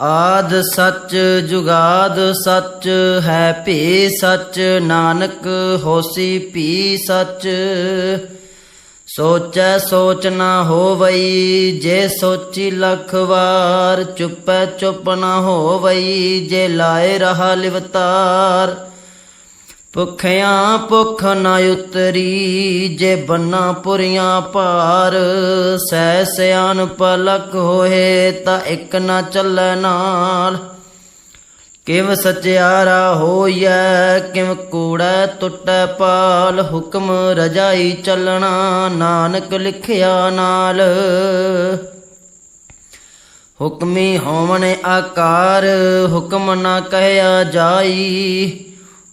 ਆਦ ਸੱਚ ਜੁਗਾਦ ਸੱਚ ਹੈ ਭੀ ਸੱਚ, ਨਾਨਕ ਹੋਸੀ ਭੀ ਸੱਚ। ਸੋਚੈ ਸੋਚ ਨਾ ਹੋਵਈ, ਜੇ ਸੋਚੀ ਲਖ ਵਾਰ, ਚੁੱਪੈ ਚੁੱਪ ਨਾ ਹੋਵਈ, ਜੇ ਲਾਏ ਰਹਾ ਲਿਵਤਾਰ। ਭੁਖਿਆਂ ਭੁਖ ਨਾ ਉਤਰੀ, ਜੇ ਬੰਨਾ ਪੁਰੀਆਂ ਭਾਰ ਸੈ ਸਿਆਨ ਪਲਕ ਹੋਏ ਤਾਂ ਇੱਕ ਨਾ ਚੱਲੈ ਨਾਲ। ਕਿਵ ਸਚਿਆਰਾ ਹੋਈਐ, ਕਿਵ ਕੂੜੈ ਟੁੱਟੈ ਪਾਲ, ਹੁਕਮ ਰਜਾਈ ਚੱਲਣਾ ਨਾਨਕ ਲਿਖਿਆ ਨਾਲ। ਹੁਕਮੀ ਹੋਵਣ ਆਕਾਰ, ਹੁਕਮ ਨਾ ਕਹਿਆ ਜਾਈ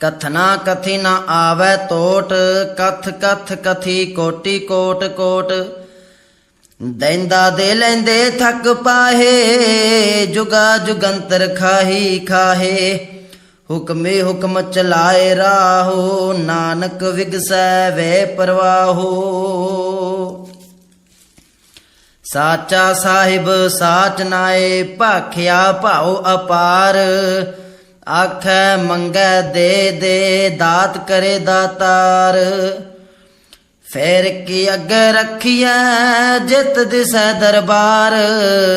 ਕਥਨਾ ਕਥੀ ਨ ਆਵੈ ਤੋਟ, ਕਥ ਕਥ ਕਥੀ ਕੋਟੀ ਕੋਟ ਕੋਟ। ਦੈਂਦਾ ਦੇ ਲੈਂਦੇ ਥੱਕ ਪਾਹੇ, ਜੁਗਾ ਜੁਗੰਤਰ ਖਾਹੀ ਖਾਹੇ। ਹੁਕਮੇ ਹੁਕਮ ਚਲਾਏ ਰਾਹੋ, ਨਾਨਕ ਵਿਗਸੈ ਵੇ ਪਰਵਾਹੋ। ਸਾਚਾ ਸਾਹਿਬ ਸਾਚ ਨਾਏ, ਭਾਖਿਆ ਭਾਉ ਅਪਾਰ। ਆਖੈ, ਮੰਗੈ ਦੇ ਦੇ ਦਾਤ ਕਰੇ ਦਾਤਾਰ। ਫੇਰ ਕੀ ਅੱਗੇ ਰੱਖੀਐ, ਜਿਤ ਦਿਸੈ ਦਰਬਾਰ।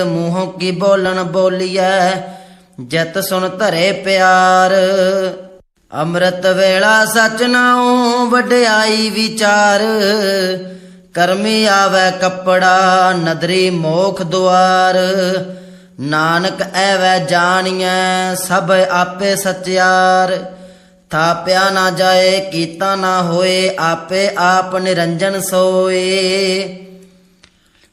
ਮੂੰਹੋਂ ਕੀ ਬੋਲਣ ਬੋਲੀਐ, ਜਿਤ ਸੁਣ ਧਰੇ ਪਿਆਰ। ਅੰਮ੍ਰਿਤ ਵੇਲਾ ਸਚ ਨਾਉ, ਵਡਿਆਈ ਵਿਚਾਰ। ਕਰਮੀ ਆਵੈ ਕੱਪੜਾ, ਨਦਰੀ ਮੋਖ ਦੁਆਰ। ਨਾਨਕ ਐਵੈ ਜਾਣੀਐ, ਸਭ ਆਪੇ ਸਚਿਆਰ। ਥਾਪਿਆ ਨਾ ਜਾਏ, ਕੀਤਾ ਨਾ ਹੋਏ, ਆਪੇ ਆਪ ਨਿਰੰਜਨ ਸੋਏ।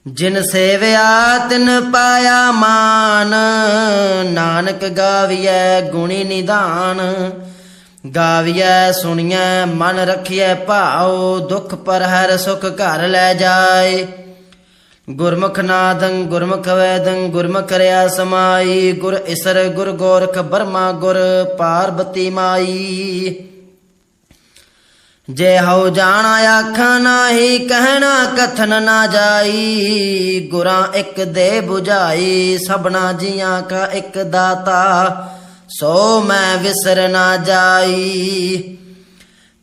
ਜਿਨ ਸੇਵਿਆ, ਤਿਨ ਪਾਇਆ ਮਾਨ। ਨਾਨਕ ਗਾਵੀਐ, ਗੁਣੀ ਨਿਧਾਨ। ਗਾਵੀਐ, ਸੁਣੀਐ, ਮਨ ਰਖੀਐ ਭਾਉ। ਦੁਖ ਪਰ ਹਰ ਸੁਖ ਘਰ ਲੈ ਜਾਏ। ਗੁਰਮੁਖ ਨਾਦੰ ਗੁਰਮੁਖ ਵੈਦੰ ਗੁਰਮੁਖ ਰਿਆ ਸਮਾਈ, ਗੁਰ ਇਸਰ ਗੁਰ ਗੋਰਖ ਬਰਮਾ ਗੁਰ ਪਾਰਬਤੀ ਮਾਈ। ਜੇ ਹਉ ਜਾਣਾ ਆਖਾਂ ਨਾਹੀ, ਕਹਿਣਾ ਕਥਨ ਨਾ ਜਾਈ। ਗੁਰਾਂ ਇੱਕ ਦੇ 부ਝਾਈ ਸਭਨਾ ਜੀਆਂ ਕਾ ਇੱਕ ਦਾਤਾ। ਸੋ ਮੈਂ ਵਿਸਰ ਨਾ ਜਾਈ।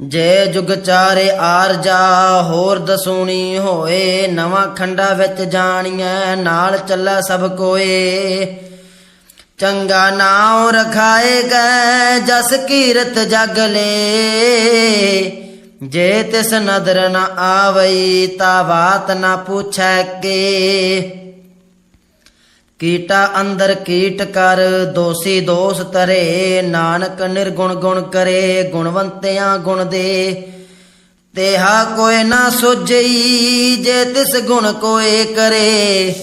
ਜੇ ਜੁਗ ਚਾਰੇ ਆਰ ਜਾ, ਹੋਰ ਦਸੂਣੀ ਹੋਏ, ਨਵਾਂ ਖੰਡਾ ਵਿੱਚ ਜਾਣੀਐ, ਨਾਲ ਚੱਲੈ ਸਭ ਕੋਏ। ਚੰਗਾ ਨਾਉ ਰਖਾਏ ਗਏ ਜਸ ਕੀਰਤ ਜਗ ਲੇ। ਜੇ ਤਿਸ ਨਦਰ ਨ ਆਵਈ, ਤਾ ਬਾਤ ਨ ਪੁੱਛੈ ਕੇ। ਕੀਟਾ ਅੰਦਰ ਕੀਟ ਕਰ, ਦੋਸੀ ਦੋਸ ਤਰੇ ਨਾਨਕ ਨਿਰਗੁਣ ਗੁਣ ਕਰੇ, ਗੁਣਵੰਤਿਆਂ ਗੁਣ ਦੇ। ਤੇਹਾ ਕੋਇ ਨਾ ਸੋਝਈ, ਜੇ ਤਿਸ ਗੁਣ ਕੋਏ ਕਰੇ।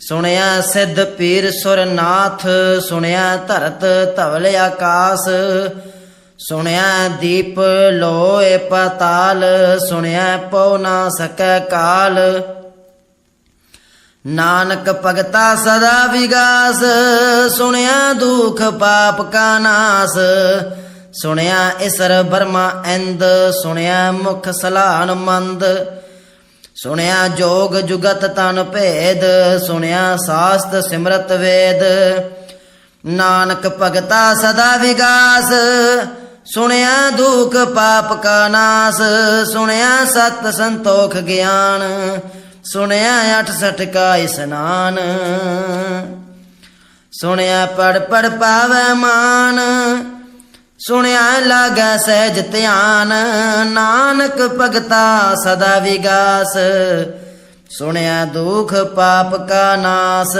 ਸੁਣਿਆ ਸਿੱਧ ਪੀਰ ਸੁਰਨਾਥ, ਸੁਣਿਆ ਧਰਤ ਧਵਲ ਆਕਾਸ। ਸੁਣਿਆ ਦੀਪ ਲੋਏ ਪਤਾਲ, ਸੁਣਿਆ ਪਉ ਨਾ ਸਕੈ ਕਾਲ। ਨਾਨਕ ਭਗਤਾ ਸਦਾ ਵਿਗਾਸ, ਸੁਣਿਆ ਦੁਖ ਪਾਪ ਕਾ ਨਾਸ। ਸੁਣਿਆ ਇਸਰ ਬਰਮਾ ਇੰਦ, ਸੁਣਿਆ ਮੁਖ ਸਲਾਨ ਮੰਦ। ਸੁਣਿਆ ਜੋਗ ਜੁਗਤ ਤਨ ਭੇਦ, ਸੁਣਿਆ ਸਾਸਤ ਸਿਮਰਤ ਵੇਦ। ਨਾਨਕ ਭਗਤਾ ਸਦਾ ਵਿਗਾਸ, ਸੁਣਿਆ ਦੁਖ ਪਾਪ ਕਾ ਨਾਸ। ਸੁਣਿਆ ਸਤ ਸੰਤੋਖ ਗਿਆਨ ਸੁਣਿਆ 68 ਕਾ ਇਸਨਾਨ। ਸੁਣਿਆ ਪੜ ਪੜ ਪਾਵੈ ਮਾਨ। ਸੁਣਿਆ ਲਾਗੈ ਸਹਿਜ ਧਿਆਨ। ਨਾਨਕ ਭਗਤਾ ਸਦਾ ਵਿਗਾਸ। ਸੁਣਿਆ ਦੁਖ ਪਾਪ ਕਾ ਨਾਸ।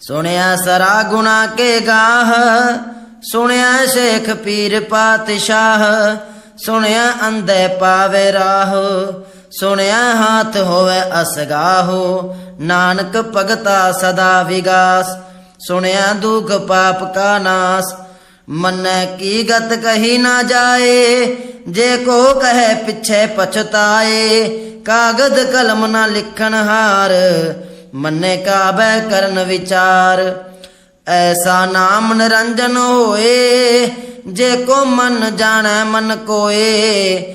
ਸੁਣਿਆ ਸਰਾ ਗੁਣਾ ਕੇ ਗਾਹ। ਸੁਣਿਆ ਸ਼ੇਖ ਪੀਰ ਪਾਤਸ਼ਾਹ। ਸੁਣਿਆ ਅੰਧੇ ਪਾਵੇ ਰਾਹ। ਸੁਣਿਆ ਹਾਥ ਹੋਵੇ ਅਸਗਾਹੋ, ਨਾਨਕ ਭਗਤਾ ਸਦਾ ਵਿਗਾਸ। ਸੁਣਿਆ ਦੁਖ ਪਾਪ ਕਾ ਨਾਸ, ਮੰਨੈ ਕੀ ਗਤ ਕਹੀ ਨਾ ਜਾਏ, ਜੇ ਕੋ ਕਹੈ ਪਿਛੇ ਪਛਤਾਏ, ਕਾਗਦ ਕਲਮ ਨਾ ਲਿਖਣ ਹਾਰ, ਮੰਨੇ ਕਾਬੈ ਕਰਨ ਵਿਚਾਰ। ਐਸਾ ਨਾਮ ਨਿਰੰਜਨ ਹੋਏ, ਜੇ ਕੋ ਮਨ ਜਾਣੈ ਮਨ ਕੋਏ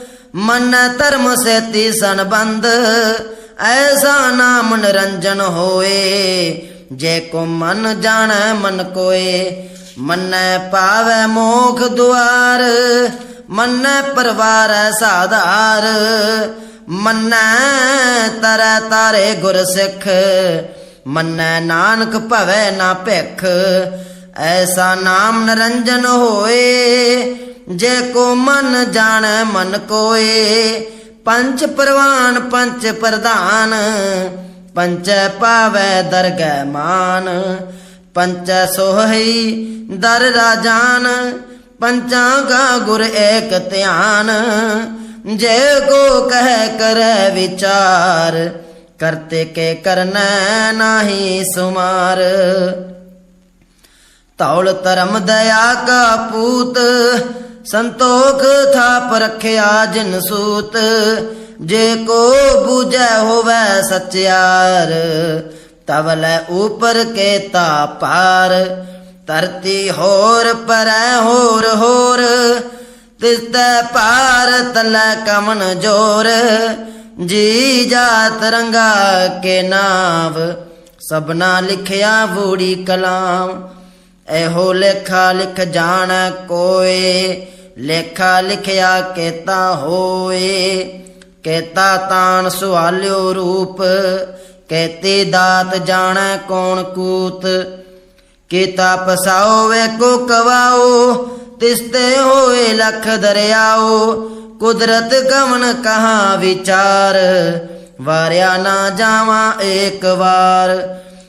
ਮੰਨੈ ਧਰਮ ਸੇਤੀ ਸੰਬੰਧ, ਐਸਾ ਨਾਮ ਨਿਰੰਜਨ ਹੋਏ। ਜੇ ਕੋ ਮਨ ਜਾਣੈ, ਮਨ ਕੋਏ, ਮੰਨੈ ਪਾਵੈ ਮੋਖ ਦੁਆਰ, ਮੰਨੈ ਪਰਵਾਰ ਸਾਧਾਰ। ਮੰਨੈ ਤਰੈ ਤਾਰੇ ਗੁਰ ਸਿੱਖ, ਮੰਨੈ ਨਾਨਕ ਭਵੈ ਨਾ ਭਿਖ, ਐਸਾ ਨਾਮ ਨਿਰੰਜਨ ਹੋਏ। ਜੇ ਕੋ ਮਨ ਜਾਣੈ, ਮਨ ਕੋਏ। ਪੰਚ ਪ੍ਰਵਾਨ ਪੰਚ ਪ੍ਰਧਾਨ। ਪੰਚੈ ਪਾਵੈ, ਦਰਗਹਿ ਮਾਨ। ਪੰਚੈ ਸੋਹਈ, ਦਰ ਰਾਜਾਨ ਪੰਚਾਂ ਗਾ ਗੁਰ ਏਕ ਧਿਆਨ। ਜੇ ਕੋ ਕਹਿ, ਕਰੈ ਵਿਚਾਰ। ਕਰਤੇ ਕੇ ਕਰਨੈ ਨਾਹੀ ਸੁਮਾਰ। ਤੌਲ ਧਰਮ ਦਇਆ ਕਾ ਪੂਤ ਸੰਤੋਖ ਥਾਪ ਰਖਿਆ ਜਿਨ ਸੂਤ, ਜੇ ਕੋ ਬੂਝੈ ਹੋਵੈ ਸਚਿਆਰ ਤਵ ਲੈ ਉਪਰ ਕੇ ਤਾ ਪਾਰ, ਧਰਤੀ ਹੋਰ ਪਰੈ ਹੋਰ ਹੋਰ, ਤਿਸਤੈ ਪਾਰ ਤਲੈ ਕਮਨ ਜੋਰ, ਜੀ ਜਾਤ ਰੰਗਾ ਕੇ ਨਾਵ, ਸਭਨਾ ਲਿਖਿਆ ਬੂੜੀ ਕਲਾਮ ਇਹੋ ਲੇਖਾ ਲਿਖ ਜਾਣ ਕੋਏ, ਲੇਖਾ ਲਿਖਿਆ ਕੇਤਾ ਹੋਏ। ਕੇਤਾ ਤਾਨ ਸੁਹਾਲਿਓ ਰੂਪ, ਕੇਤੇ ਦਾਤ ਜਾਣੈ ਕੌਣ ਕੂਤ। ਕੀਤਾ ਪਸਾਓ ਵੇ ਕੋ ਕਵਾਓ, ਤਿਸਤੇ ਹੋਏ ਲਖ ਦਰਿਆਓ। ਕੁਦਰਤ ਕਵਨ ਕਹਾ ਵਿਚਾਰ, ਵਾਰਿਆ ਨਾ ਜਾਵਾਂ ਏਕ ਵਾਰ।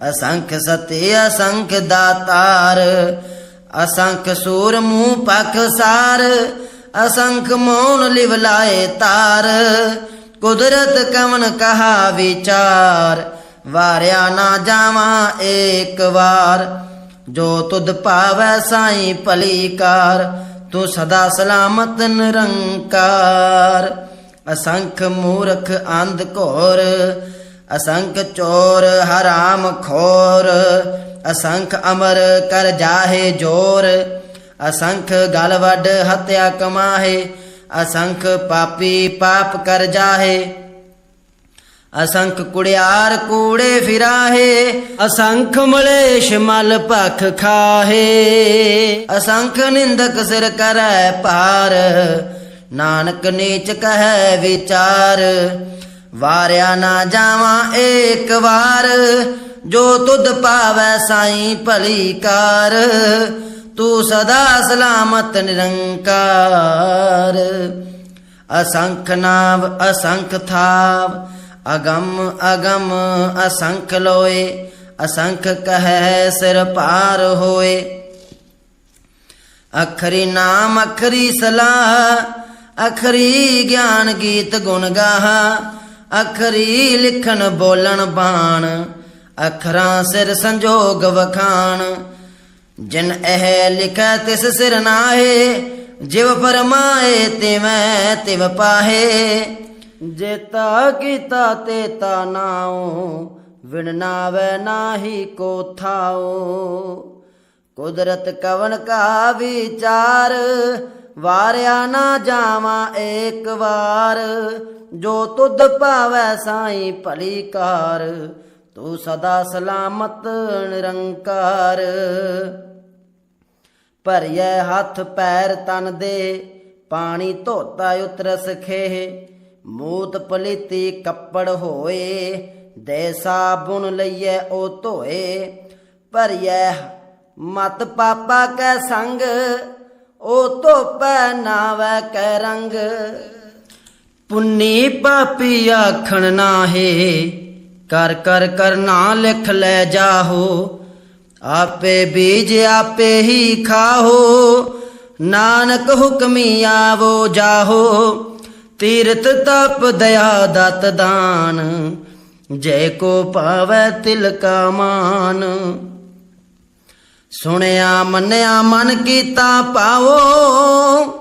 ਅਸੰਖ ਸਤੇ, ਅਸੰਖ ਦਾਤਾਰ, ਅਸੰਖ ਸੂਰ ਮੂੰਹ ਪਖ ਸਾਰ, ਅਸੰਖ ਮੌਨ ਲਿਵ ਲਾਏ ਤਾਰ, ਕੁਦਰਤ ਕਵਨ ਕਹਾ ਵਿਚਾਰ, ਵਾਰਿਆ ਨਾ ਜਾਵਾਂ ਏਕ ਵਾਰ, ਜੋ ਤੁਧ ਭਾਵੈ ਸਾਈ ਭਲੀ ਤੂੰ ਸਦਾ ਸਲਾਮਤ ਨਿਰੰਕਾਰ, ਅਸੰਖ ਮੂਰਖ ਅੰਧ ਘੋਰ ਅਸੰਖ ਚੋਰ ਹਰਾਮ ਖੋਰ, ਅਸੰਖ ਅਮਰ ਕਰ ਜਾਹੇ ਜੋਰ, ਅਸੰਖ ਗਲ ਵੱਡ ਹਤਿਆ ਕਮਾਹੇ, ਅਸੰਖ ਪਾਪੀ ਪਾਪ ਕਰ ਜਾਹੇ, ਅਸੰਖ ਕੁੜਿਆਰ ਕੂੜੇ ਫਿਰਾਹੇ, ਅਸੰਖ ਮਲੇਸ਼ ਮਲ ਭਖ ਖਾਹੇ, ਅਸੰਖ ਨਿੰਦਕ ਸਿਰ ਕਰੈ ਪਾਰ ਨਾਨਕ ਨੀਚ ਕਹੈ ਵਿਚਾਰ ਵਾਰਿਆ ਨਾ ਜਾਵਾਂ ਏਕ ਵਾਰ, ਜੋ ਤੁਧ ਪਾਵੈ ਸਾਈ ਭਲੀ ਕਾਰ, ਤੂੰ ਸਦਾ ਸਲਾਮਤ ਨਿਰੰਕਾਰ। ਅਸੰਖ ਨਾਮ ਅਸੰਖ ਥਾਵ, ਅਗੰਮ ਅਗੰਮ, ਅਸੰਖ ਲੋਏ, ਅਸੰਖ ਕਹੈ ਸਿਰ ਪਾਰ ਹੋਏ। ਅਖਰੀ ਨਾਮ, ਅਖਰੀ ਸਲਾਹ, ਅਖਰੀ ਗਿਆਨ ਗੀਤ ਗੁਣ ਗਾਹਾ ਅਖਰੀ ਲਿਖਣ ਬੋਲਣ ਬਾਣ, ਅਖਰਾਂ ਸਿਰ ਸੰਜੋਗ ਵਖਾਣ। ਜਿਨ ਇਹ ਲਿਖੈ ਤਿਸ ਸਿਰ ਨਾਹੇ, ਜਿਵ ਫਰਮਾਏ ਤਿਵੈ ਤਿਵ ਪਾਹੇ। ਜੇਤਾ ਕੀਤਾ ਤੇ ਤਾ ਨਾਉ, ਵਿਣ ਨਾਵੇ ਨਾਹੀ ਕੋ ਥਾਉ। ਕੁਦਰਤ ਕਵਨ ਕਾ ਵਿਚਾਰ, ਵਾਰਿਆ ਨਾ ਜਾਵਾਂ ਏਕ ਵਾਰ। ਜੋ ਤੁਧ ਭਾਵੈ ਸਾਈ ਭਲੀ ਕਾਰ, ਤੂੰ ਸਦਾ ਸਲਾਮਤ ਨਿਰੰਕਾਰ। ਭਰਿਐ ਹੱਥ ਪੈਰ ਤਨ ਦੇ, ਪਾਣੀ ਧੋਤਾ ਉਤਰਸ ਖੇਹ, ਮੂਤ ਪਲੀਤੀ ਕੱਪੜ ਹੋਏ, ਦੇ ਸਾਬੁਨ ਲਈਐ ਉਹ ਧੋਏ। ਭਰਿਐ ਮਤ ਪਾਪਾ ਕੈ ਸੰਗ, ਉਹ ਧੋਪੈ ਨਾਵੈ ਕੈ ਰੰਗ। ਪੁੰਨੀ ਪਾਪੀ ਆਖਣ ਨਾਹੇ। ਕਰ ਕਰ ਕਰ ਨਾ ਲਿਖ ਲੈ ਜਾਹੋ। ਆਪੇ ਬੀਜ ਆਪੇ ਹੀ ਖਾਹੋ। ਨਾਨਕ ਹੁਕਮੀ ਆਵੋ ਜਾਹੋ। ਤੀਰਥ ਤਪ ਦਇਆ ਦਤ ਦਾਨ। ਜੈ ਕੋ ਪਾਵੈ ਤਿਲਕਾ ਮਾਨ। ਸੁਣਿਆ ਮੰਨਿਆ ਮਨ ਕੀਤਾ ਪਾਵੋ।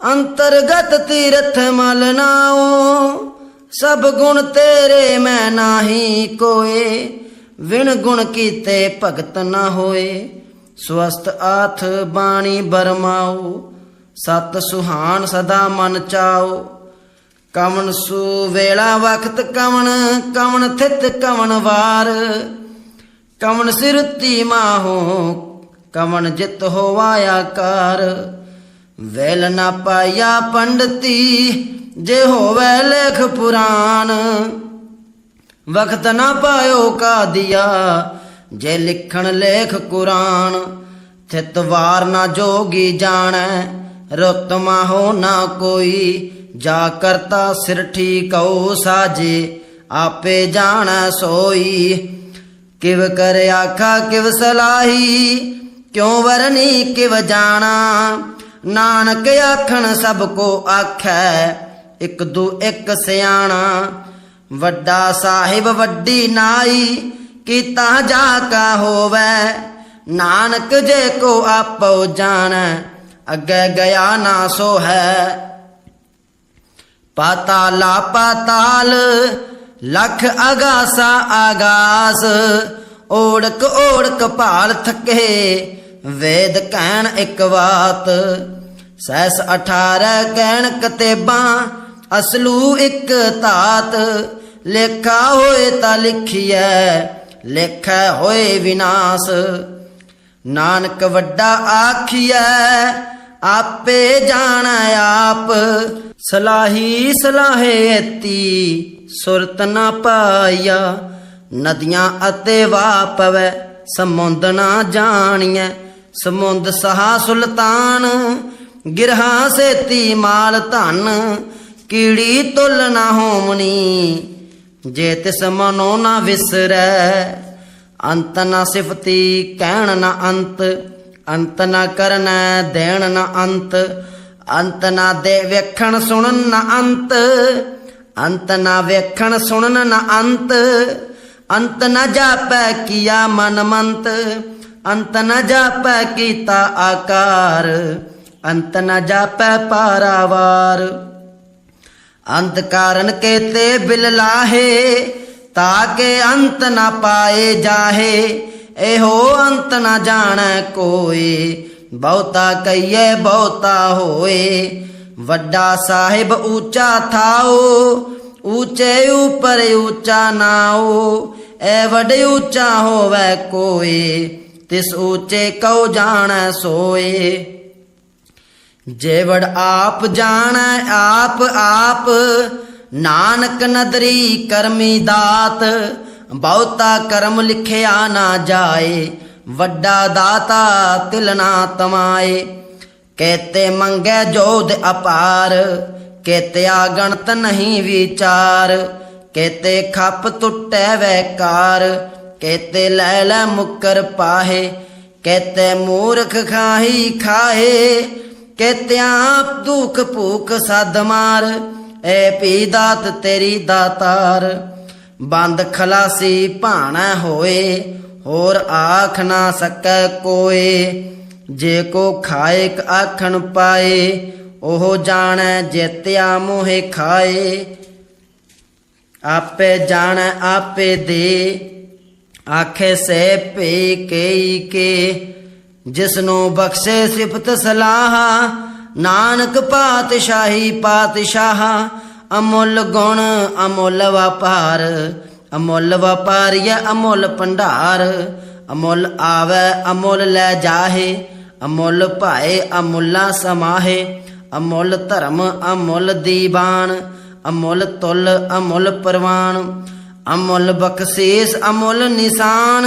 ਅੰਤਰਗਤ ਤੀਰਥ ਮਲ ਨਾਓ ਸਭ ਗੁਣ ਤੇਰੇ ਮੈਂ ਨਾਹੀ ਕੋਏ, ਵਿਣ ਗੁਣ ਕੀਤੇ ਭਗਤ ਨਾ ਹੋਏ ਸਵਸਤ ਆਥ ਬਾਣੀ ਬਰਮਾਓ ਸਤ ਸੁਹਾਨ ਸਦਾ ਮਨ ਚਾਓ ਕਵਨ ਸੂ ਵੇਲਾ ਵਖਤ, ਕਵਣ ਕਵਣ ਥਿਤ, ਕਵਣ ਵਾਰ। ਕਵਨ ਸਿਰਤੀ ਮਾਹੋ ਕਵਣ ਜਿਤ ਹੋਵਾ ਆਕਾਰ ਵੇਲ ਨਾ ਪਾਇਆ ਪੰਡਤੀ, ਜੇ ਹੋਵੇ ਲੇਖ ਪੁਰਾਨ ਵਖਤ ਨਾ ਪਾਇਓ ਕਾ ਦਿਆ ਜੇ ਲਿਖਣ ਲੇਖ ਕੁਰਾਨ। ਥਿਤ ਵਾਰ ਨਾ ਜੋਗੀ ਜਾਣੈ, ਰੁੱਤ ਹੋ ਨਾ ਕੋਈ। ਜਾ ਕਰਤਾ ਸਿਰ ਠੀਕਉ ਸਾਜੇ, ਆਪੇ ਜਾਣੈ ਸੋਈ। ਕਿਵ ਕਰ ਆਖਾ, ਕਿਵ ਸਲਾਹੀ, ਕਿਉ ਵਰਨੀ, ਕਿਵ ਜਾਣਾ। ਨਾਨਕ ਆਖਣ ਸਭ ਕੋ ਆਖੈ, ਇਕ ਦੂ ਇਕ ਸਿਆਣਾ। ਵੱਡਾ ਸਾਹਿਬ ਵੱਡੀ ਨਾਈ, ਕੀਤਾ ਜਾ ਕਾ ਹੋਵੈ। ਨਾਨਕ ਜੇ ਕੋ ਆਪੋ ਜਾਣੈ, ਅੱਗੇ ਗਿਆ ਨਾ ਸੋ ਹੈ ਪਾਤਾਲਾ ਪਾਤਾਲ, ਲਖ ਅਗਾਸਾ ਆਗਾਸ ਓੜਕ ਓੜਕ ਭਾਲ ਥਕੇ, ਵੇਦ ਕਹਿਣ ਇੱਕ ਬਾਤ। ਸੈਸ 18 ਕਹਿਣ ਕਤੇਬਾਂ, ਅਸਲੂ ਇੱਕ ਧਾਤ। ਲੇਖਾ ਹੋਏ ਤਾਂ ਲਿਖੀਐ, ਲੇਖੈ ਹੋਏ ਵਿਨਾਸ਼। ਨਾਨਕ ਵੱਡਾ ਆਖੀਐ, ਆਪੇ ਜਾਣ ਆਪ। ਸਲਾਹੀ ਸਲਾਹੇ ਐਤੀ, ਸੁਰਤ ਨਾ ਪਾਇਆ ਨਦੀਆਂ ਅਤੇ ਵਾਹ ਪਵੈ ਸਮੁੰਦ ਨਾ ਜਾਣੀਐ। ਸਮੁੰਦ ਸਹਾ ਸੁਲਤਾਨ ਗਿਰਹਾ ਸੇਤੀ ਮਾਲ ਧਨ, ਕੀੜੀ ਤੁਲ ਨਾ ਹੋਮਨੀ ਜੇ ਤਿਸ ਮਨੋ ਨਾ ਵਿਸਰੈ, ਅੰਤ ਨਾ ਸਿਫਤੀ ਕਹਿਣ ਨਾ ਅੰਤ। ਅੰਤ ਨਾ ਕਰਨ ਦੇਣ ਨਾ ਅੰਤ। ਅੰਤ ਨਾ ਦੇ ਵੇਖਣ ਸੁਣਨ ਨਾ ਅੰਤ। ਅੰਤ ਨਾ ਵੇਖਣ ਸੁਣਨ ਨਾ ਅੰਤ। ਅੰਤ ਨਾ ਜਾਪੈ ਕੀਆ ਮਨ ਮੰਤ। ਅੰਤ ਨਾ ਜਾਪੈ ਕੀਤਾ ਆਕਾਰ। ਅੰਤ ਨ ਜਾਪੈ ਪਾਰਾਵਾਰ। ਅੰਤ ਕਾਰਨ ਕੇਤੇ ਬਿਲ ਲਾਹੇ ਤਾਕੇ ਅੰਤ ਨਾ ਪਾਏ ਜਾਹੇ। ਇਹੋ ਅੰਤ ਨਾ ਜਾਣੈ ਕੋਈ ਬਹੁਤਾ ਕਈਏ ਬਹੁਤਾ ਹੋਏ। ਵੱਡਾ ਸਾਹਿਬ ਉੱਚਾ ਥਾਓ ਉੱਚੇ ਉਪਰ ਉੱਚਾ ਨਾਓ। ਐ ਵੱਡੇ ਉੱਚਾ ਹੋਵੇ ਕੋਏ, ਤਿਸ ਉੱਚੇ ਕਉ ਜਾਣੈ ਸੋਏ। ਜੇਵੜ ਆਪ ਜਾਣੈ, ਆਪ ਆਪ ਨਾਨਕ ਨਦਰੀ ਕਰਮੀ ਦਾਤ, ਬਹੁਤਾ ਕਰਮ ਲਿਖਿਆ ਨਾ ਜਾਏ, ਵੱਡਾ ਦਾਤਾ ਤਿਲ ਨਾ ਤਮਾਏ। ਕੇਤੇ ਮੰਗੈ ਜੋਧ ਅਪਾਰ ਕੇਤਿਆ ਗਣਤ ਨਹੀਂ ਵਿਚਾਰ ਕੇਤੇ ਖੱਪ ਟੁੱਟੈ ਵੈਕਾਰ ਕੇਤੇ ਲੈ ਲੈ ਮੁਕਰ ਪਾਹੇ ਕੇਤੇ ਮੂਰਖ ਖਾਹੀ ਖਾਹੇ ਕੇਤਿਆਂ ਦੁਖ ਭੂਖ ਸਦ ਮਾਰ, ਐ ਪੀ ਦਾਤ ਤੇਰੀ ਦਾਤਾਰ। ਬੰਦ ਖਲਾਸੀ ਭਾਣਾ ਹੋਏ, ਹੋਰ ਆਖ ਨਾ ਸਕੈ ਕੋਏ। ਜੇ ਕੋ ਖਾਇਕ ਆਖਣ ਪਾਏ, ਉਹ ਜਾਣੈ ਜੇਤਿਆ ਮੋਹਿ ਖਾਏ। ਆਪੇ ਜਾਣੈ, ਆਪੇ ਦੇ, ਆਖੇ ਸੇ ਪੇ ਕਈ ਕੇ। ਜਿਸਨੂੰ ਬਖਸ਼ੇ ਸਿਫਤ ਸਲਾਹ, ਨਾਨਕ ਪਾਤਸ਼ਾਹੀ ਪਾਤਸ਼ਾਹ, ਅਮੁੱਲ ਗੁਣ ਅਮੁੱਲ ਵਪਾਰ, ਅਮੁੱਲ ਵਪਾਰੀਆ ਅਮੁੱਲ ਭੰਡਾਰ, ਅਮੁੱਲ ਆਵੇ ਅਮੁੱਲ ਲੈ ਜਾਹੇ, ਅਮੁੱਲ ਭਾਏ ਅਮੁੱਲਾ ਸਮਾਹੇ, ਅਮੁੱਲ ਧਰਮ ਅਮੁੱਲ ਦੀਵਾਨ, ਅਮੁੱਲ ਤੁਲ ਅਮੁੱਲ ਪਰਵਾਨ, ਅਮੁੱਲ ਬਖਸ਼ੀਸ ਅਮੁੱਲ ਨਿਸ਼ਾਨ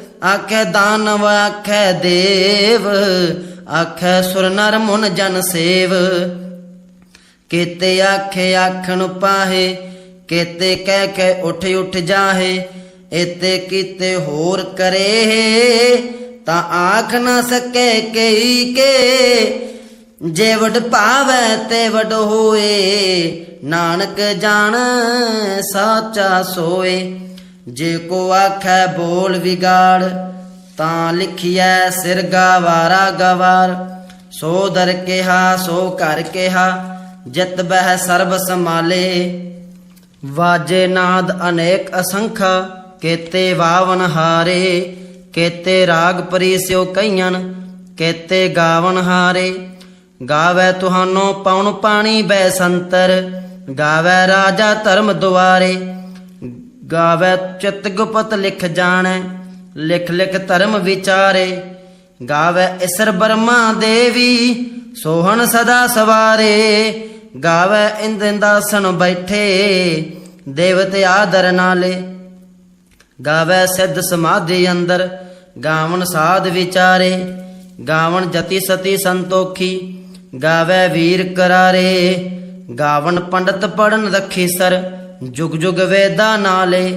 ਆਖੈ ਦਾਨਵ ਆਖੈ ਦੇਵ, ਆਖੈ ਸੁਰ ਨਰ ਮੁਨ ਜਨ ਸੇਵ। ਕੇਤੇ ਆਖੇ ਆਖਣ ਪਾਹੇ ਕੇਤੇ ਕਹਿ ਕੇ ਉਠ ਉਠ ਜਾਹੇ, ਇਤੇ ਕੀਤੇ ਹੋਰ ਕਰੇ ਤਾਂ ਆਖ ਨਾ ਸਕੇ ਕਈ ਕੇ, ਜੇ ਵਡ ਭਾਵੈ ਤੇ ਵਡ ਹੋਏ, ਨਾਨਕ ਜਾਣ, ਸਾਚਾ ਸੋਏ। ਜੇ ਕੋ ਆਖੈ ਬੋਲ ਵਿਗਾੜ, ਤਾਂ ਲਿਖਿਐ ਸਿਰ ਗਵਾਰਾ ਗਵਾਰ। ਸੋ ਦਰ ਕਿਹਾ, ਸੋ ਘਰ ਕਿਹਾ, ਜਿਤ ਬਹਿ ਸਰਬ ਸਮਾਲੇ ਵਾਜੇ ਨਾਦ ਅਨੇਕ ਅਸੰਖ, ਕੇਤੇ ਵਾਵਨ ਹਾਰੇ। ਕੇਤੇ ਰਾਗ ਪਰੀ ਪਰੀਸਿਓ ਕਈਆਂ ਕੇਤੇ ਗਾਵਨ ਹਾਰੇ। ਗਾਵੇ ਤੁਹਾਨੂੰ ਪਉਣ ਪਾਣੀ ਬੈ ਸੰਤਰ, ਗਾਵੇ ਰਾਜਾ ਧਰਮ ਦੁਆਰੇ। ਗਾਵੇ ਚਿਤ ਗੁਪਤ ਲਿਖ ਜਾਣੈ, ਲਿਖ ਲਿਖ ਧਰਮ ਵਿਚਾਰੇ। ਗਾਵੇ ਇਸਰ ਬਰਮਾ ਦੇਵੀ, ਸੋਹਣ ਸਦਾ ਸਵਾਰੇ। ਗਾਵੇ ਇੰਦੰਦਾਸਨ ਬੈਠੇ, ਦੇਵਤੇ ਆਦਰ ਨਾਲੇ। ਗਾਵੇ ਸਿੱਧ ਸਮਾਧੀ ਅੰਦਰ, ਗਾਵਣ ਸਾਧ ਵਿਚਾਰੇ। ਗਾਵਣ ਜਤੀ ਸਤੀ ਸੰਤੋਖੀ, ਗਾਵੇ ਵੀਰ ਕਰਾਰੇ। ਗਾਵਣ ਪੰਡਤ ਪੜਨ ਰਖੀ ਸਰ ਜੁਗ ਜੁਗ ਵੇਦਾ ਨਾਲੇ,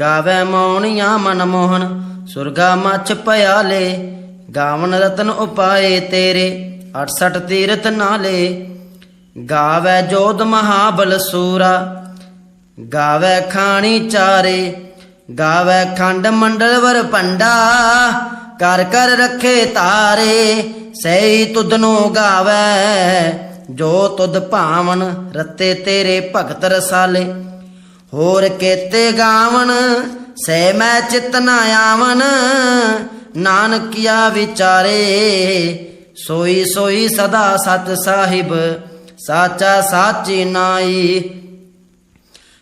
ਗਾਵੇ ਮੌਣੀਆਂ ਮਨ ਮੋਹਨ, ਸੁਰਗਾ ਮਛ ਪਿਆਲੇ ਗਾਵਨ ਰਤਨ ਉਪਾਏ ਤੇਰੇ 68 ਤੀਰਤ ਨਾਲੇ। ਗਾਵੇ ਜੋਧ ਮਹਾਬਲ ਸੂਰਾ, ਗਾਵੇ ਖਾਣੀ ਚਾਰੇ, ਗਾਵੇ ਖੰਡ ਮੰਡਲ ਵਰ ਪੰਡਾ ਕਰ ਕਰ ਰੱਖੇ ਤਾਰੇ, ਸਹੀ ਤੁਧ ਨੂੰ ਗਾਵੇ, ਜੋ ਤੁਧ ਭਾਵਨ ਰਤੇ ਤੇਰੇ ਭਗਤ ਰਸਾਲੇ। ਹੋਰ ਕੇਤੇ ਗਾਵਨ ਸੈ ਮੈਂ ਚਿਤ ਨਾ ਆਵਨ ਨਾਨਕਿਆ ਵਿਚਾਰੇ, ਸੋਈ ਸੋਈ ਸਦਾ ਸਤ ਸਾਹਿਬ, ਸਾਚਾ ਸਾਚੀ ਨਾਈ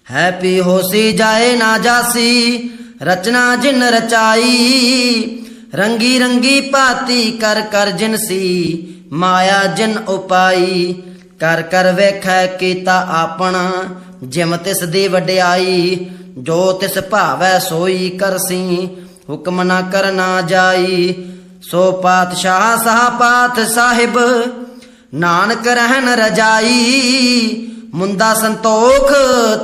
ਹੈਪੀ ਹੋਸੀ ਜਾਏ ਨਾ ਜਾਸੀ, ਰਚਨਾ ਜਿਨ ਰਚਾਈ। ਰੰਗੀ ਰੰਗੀ ਭਾਤੀ ਕਰ ਕਰ ਜਿਨਸੀ ਮਾਇਆ ਜਿਨ ਉਪਾਈ। ਕਰ ਕਰ ਵੇਖੈ ਕੀਤਾ ਆਪਣਾ ਜਿਮ ਤਿਸ ਦੀ ਵਡਿਆਈ, ਜੋ ਤਿਸ ਭਾਵੈ ਸੋਈ ਕਰਸੀ ਹੁਕਮ ਨਾ ਕਰਨਾ ਜਾਈ। ਸੋ ਪਾਤਸ਼ਾਹ ਸਾਹ ਪਾਤ ਸਾਹਿਬ, ਨਾਨਕ ਰਹਿਣ ਰਜਾਈ। ਮੁੰਦਾ ਸੰਤੋਖ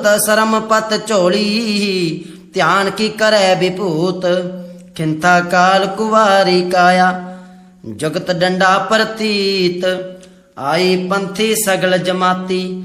ਤਸਰਮ ਪਤ ਝੋਲੀ। ਧਿਆਨ ਕੀ ਕਰੈ ਵਿਭੂਤ ਖਿੰਤਾ ਕਾਲ ਕੁਵਾਰੀ ਕਾਇਆ। ਜਗਤ ਡੰਡਾ ਪ੍ਰਤੀਤ, ਆਈ ਪੰਥੀ ਸਗਲ ਜਮਾਤੀ।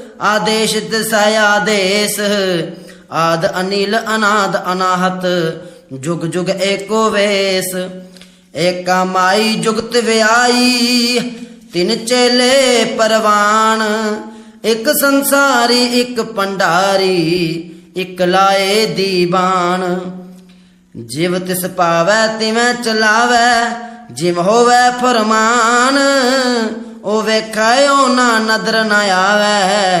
ਆਦੇਸ਼ ਤਿਸੈ ਆਦੇਸ਼ ਆਦ ਅਨਿਲ, ਅਨਾਦ, ਅਨਾਹਤ, ਜੁਗ ਜੁਗ ਏਕੋ ਵੇਸ। ਏਕਾ ਮਾਈ ਜੁਗਤ ਵਿਆਈ, ਤਿਨ ਚੇਲੇ ਪਰਵਾਨ। ਇੱਕ ਸੰਸਾਰੀ, ਇੱਕ ਪੰਡਾਰੀ, ਇੱਕ ਲਾਏ ਦੀਵਾਨ। ਜਿਵ ਤਿਸ ਪਾਵੈ, ਤਿਵੇਂ ਚਲਾਵੈ ਜਿਮ ਹੋਵੈ ਫਰਮਾਨ। ਉਹ ਵੇਖਾਇਓ ਨਾ ਨਦਰ ਨਾ ਆਵੈ।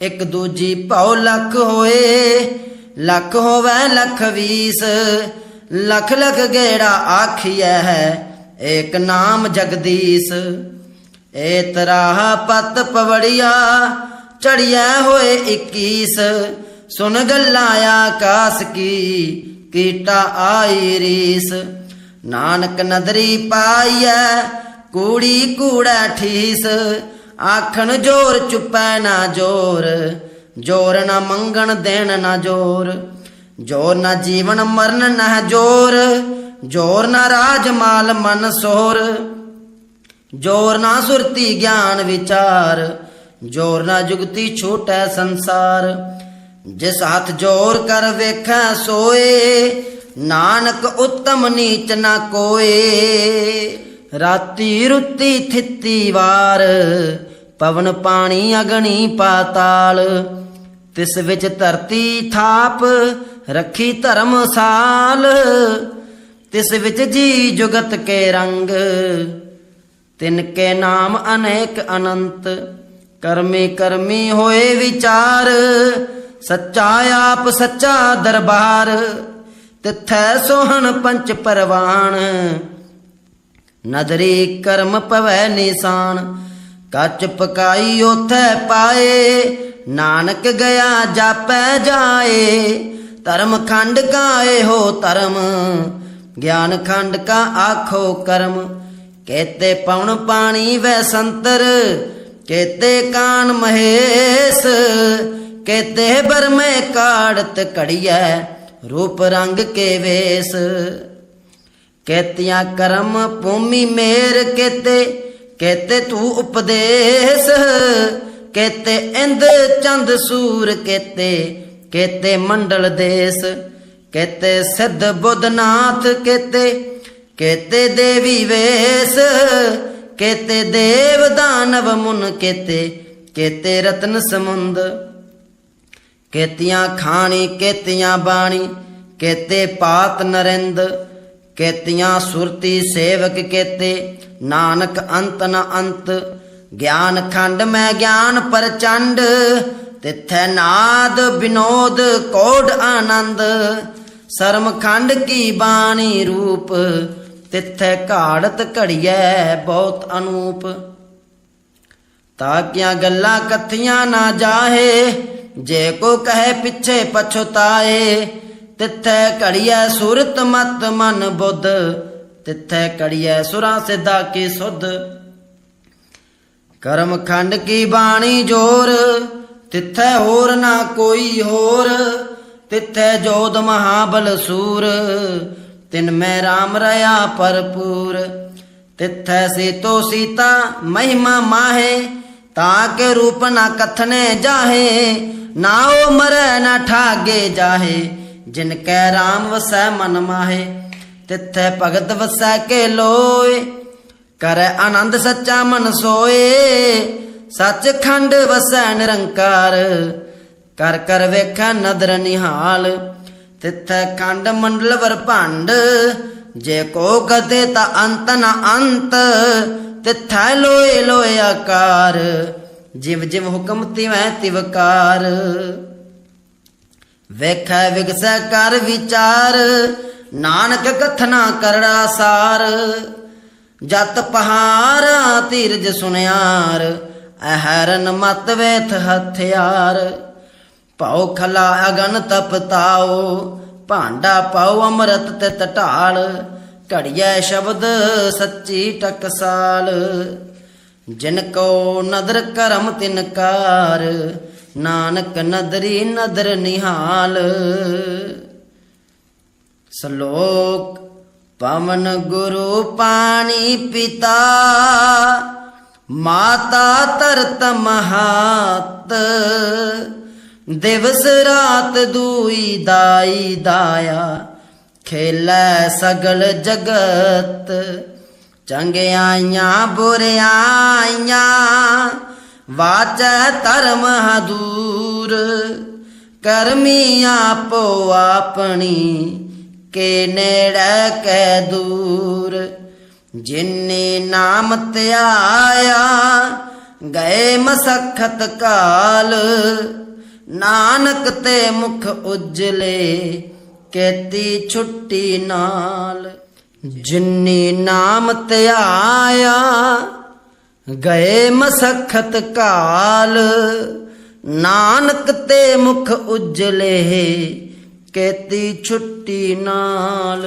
ਇੱਕ ਦੂਜੀ ਭਉ ਲੱਖ ਹੋਏ, ਲੱਖ ਹੋਵੇ ਲੱਖ ਵੀਸ। ਲਖ ਲਖ ਗੇੜਾ ਆਖੀਐ ਹੈ, ਏਕ ਨਾਮ ਜਗਦੀਸ਼। ਏ ਤਰਾਹ ਪਤ ਪਵੜੀਆ ਚੜਿਆ ਹੋਏ 21 ਸੁਨ ਗੱਲਾਂ ਆਕਾਸ ਕੀ, ਕੀਟਾ ਆਈ ਰੀਸ। ਨਾਨਕ ਨਦਰੀ ਪਾਈਐ, ਕੂੜੀ ਕੂੜਾ ਠੀਸ। ਆਖਣ ਜੋਰ ਚੁੱਪੈ ਨਾ ਜੋਰ ਜੋਰ ਨਾ ਮੰਗਣ ਦੇਣ ਨਾ ਜੋਰ ਜੋਰ ਨਾ ਜੀਵਨ ਮਰਨ ਨਾ ਜੋਰ ਜੋਰ ਨਾ ਰਾਜ ਮਾਲ ਮਨ ਸੋਰ, ਜੋਰ ਨਾ ਸੁਰਤੀ ਗਿਆਨ ਵਿਚਾਰ, ਜੋਰ ਨਾ ਜੁਗਤੀ ਛੋਟੈ ਸੰਸਾਰ, ਜਿਸ ਹੱਥ ਜੋਰ ਕਰ ਵੇਖੈ ਸੋਏ, ਨਾਨਕ ਉਤਮ ਨੀਚ ਨਾ ਕੋਏ, ਰਾਤੀ ਰੁੱਤੀ ਥਿੱਤੀ ਵਾਰ ਪਵਨ ਪਾਣੀ ਅਗਣੀ ਪਾਤਾਲ, ਤਿਸ ਵਿੱਚ ਧਰਤੀ ਥਾਪ, ਰੱਖੀ ਧਰਮਸਾਲ ਤਿਸ ਵਿੱਚ ਜੀ ਜੁਗਤ ਕੇ ਰੰਗ। ਤਿਨ ਕੇ ਨਾਮ ਅਨੇਕ ਅਨੰਤ, ਕਰਮੀ ਕਰਮੀ ਹੋਏ ਵਿਚਾਰ, ਸੱਚਾ ਆਪ ਸੱਚਾ ਦਰਬਾਰ। ਤਿਥੈ ਸੋਹਣ ਪੰਚ ਪਰਵਾਨ, ਨਦਰੀ ਕਰਮ ਪਵੈ ਨਿਸ਼ਾਨ। ਕੱਚ ਪਕਾਈ ਉਥੈ ਪਾਏ, ਨਾਨਕ ਗਿਆ ਜਾਪੈ ਜਾਏ, ਧਰਮ ਖੰਡ ਕਾ ਇਹੋ ਧਰਮ, ਗਿਆਨ ਖੰਡ ਕਾ ਆਖੋ ਕਰਮ। ਕੇਤੇ ਪਉਣ ਪਾਣੀ ਵੈ ਸੰਤਰ, ਕੇਤੇ ਕਾਨ ਮਹੇਸ਼, ਕੇਤੇ ਬਰਮੇ ਕਾੜਤ ਘੜੀਐ, ਰੂਪ ਰੰਗ ਕੇ ਵੇਸ। ਕੇਤਿਆਂ ਕਰਮ ਭੂਮੀ ਮੇਰ ਕੇਤੇ ਕੇਤੇ ਤੂੰ ਉਪਦੇਸ਼ ਕੇਤੇ ਇੰਦ ਚੰਦ ਸੂਰ ਕੇਤੇ ਕੇਤੇ ਮੰਡਲ ਦੇਸ ਕੇਤੇ ਸਿੱਧ ਬੁੱਧਨਾਥ ਕੇਤੇ ਕੇਤੇ ਦੇਵੀ ਵੇਸ ਕੇਤੇ ਦੇਵ ਦਾਨਵ ਮੁਨ ਕੇਤੇ ਕੇਤੇ ਰਤਨ ਸਮੁੰਦ ਕੇਤੀਆਂ ਖਾਣੀ ਕੇਤੀਆਂ ਬਾਣੀ ਕੇਤੇ ਪਾਤ ਨਰਿੰਦ ਕੇਤੀਆਂ ਸੁਰਤੀ ਸੇਵਕ ਕੇਤੇ ਨਾਨਕ ਅੰਤ ਨ ਅੰਤ, ਗਿਆਨ ਖੰਡ ਮੈਂ ਗਿਆਨ ਪ੍ਰਚੰਡ, ਤਿਥੈ ਨਾਦ ਬਿਨੋਦ ਕੋਡ ਆਨੰਦ। ਸਰਮ ਖੰਡ ਕੀ ਬਾਣੀ ਰੂਪ, ਤਿਥੈ ਘਾੜਤ ਘੜੀਐ ਬਹੁਤ ਅਨੂਪ। ਤਾਕਿਆਂ ਗੱਲਾਂ ਕਥੀਆਂ ਨਾ ਜਾਹੇ, ਜੇ ਕੋ ਕਹੇ ਪਿੱਛੇ ਪਛਤਾਏ, ਤਿੱਥੈ ਘੜੀਐ ਸੁਰਤ ਮਤ ਮਨ ਬੁੱਧ। ਤਿੱਥੈ ਘੜੀਐ ਸੁਰਾ ਸਿਧਾ ਕੀ ਸੁਧ। ਕਰਮ ਖੰਡ ਕੀ ਬਾਣੀ ਜੋਰ, ਤਿੱਥੈ ਹੋਰ ਨਾ ਕੋਈ ਹੋਰ। ਤਿੱਥੈ ਜੋਦ ਮਹਾਬਲ ਸੂਰ, ਤਿਨ ਮੈਂ RAM ਰਹਾ ਭਰਪੂਰ। ਤਿੱਥੈ ਸੀਤੋ ਸੀਤਾ ਮਹਿਮਾ ਮਾਹੇ, ਤਾਂ ਕੇ ਰੂਪ ਨਾ ਕਥਨੇ ਜਾਹੇ। ਨਾ ਉਹ ਮਰੈ ਨਾ ਠਾਗੇ ਜਾਹੇ, ਜਿਨ ਕੈ RAM ਵਸੈ ਮਨ ਮਾਹੇ। ਤਿੱਥੈ ਭਗਤ ਵਸੈ ਕੇ ਲੋਏ, ਕਰੈ ਆਨੰਦ ਸੱਚਾ ਮਨ ਸੋਏ। ਸੱਚ ਖੰਡ ਵਸੈ ਨਿਰੰਕਾਰ, ਕਰ ਕਰ ਵੇਖੈ ਨਦਰ ਨਿਹਾਲ। ਤਿੱਥੈ ਖੰਡ ਮੰਡਲ ਵਰ ਭੰਡ, ਜੇ ਕੋ ਕਦੇ ਤਾ ਅੰਤ ਨ ਅੰਤ। ਤਿੱਥੈ ਲੋਏ ਲੋਏ ਆਕਾਰ, ਜਿਵ ਜਿਵ ਹੁਕਮ ਤਿਵੈ ਤਿਵਕਾਰ ਵੇਖੈ ਵਿਗਸੈ ਕਰ ਵਿਚਾਰ ਨਾਨਕ ਕਥਨਾ ਕਰੜਾ ਸਾਰ, ਜਤ ਪਹਾਰਾ ਧੀਰਜ ਸੁਨਿਆਰ, ਅਹਰਨ ਮਤ ਵੇਥ ਹਥਿਆਰ। ਭਉ ਖਲਾ ਅਗਨ ਤਪਤਾਓ ਭਾਂਡਾ ਪਾਉ ਅੰਮ੍ਰਿਤ ਤੇ ਟਟਾਲ ਘੜੀਐ ਸ਼ਬਦ ਸੱਚੀ ਟਕਸਾਲ। ਜਿਨ ਕੋ ਨਦਰ ਕਰਮ ਤਿਨਕਾਰ ਨਾਨਕ ਨਦਰੀ ਨਦਰ ਨਿਹਾਲ। ਸ਼ਲੋਕ, ਪਵਨ ਗੁਰੂ ਪਾਣੀ ਪਿਤਾ, ਮਾਤਾ ਤਰਤ ਮਹਾਤ, ਦਿਵਸ ਰਾਤ ਦੂਈ ਦਾਈ ਦਾਇਆ, ਖੇਲੇ ਸਗਲ ਜਗਤ, ਚੰਗਿਆਈਆਂ ਬੁਰਿਆਈਆਂ, ਵਾਚੈ ਧਰਮ ਹਦੂਰ, ਕਰਮੀ ਆਪੋ ਆਪਣੀ ਕੇ ਨੇੜੇ ਕੈ ਦੂਰ, ਜਿਨੇ ਨਾਮ ਧਿਆਇਆ, ਗਏ ਮਸਖਤ ਕਾਲ। ਨਾਨਕ ਤੇ ਮੁਖ ਉਜਲੇ, ਕੇਤੀ ਛੁੱਟੀ ਨਾਲ। ਜਿਨੇ ਨਾਮ ਧਿਆਇਆ, ਗਏ ਮਸਖਤ ਕਾਲ। ਨਾਨਕ ਤੇ ਮੁਖ ਉਜਲੇ ਕੇਤੀ ਛੁੱਟੀ ਨਾਲ।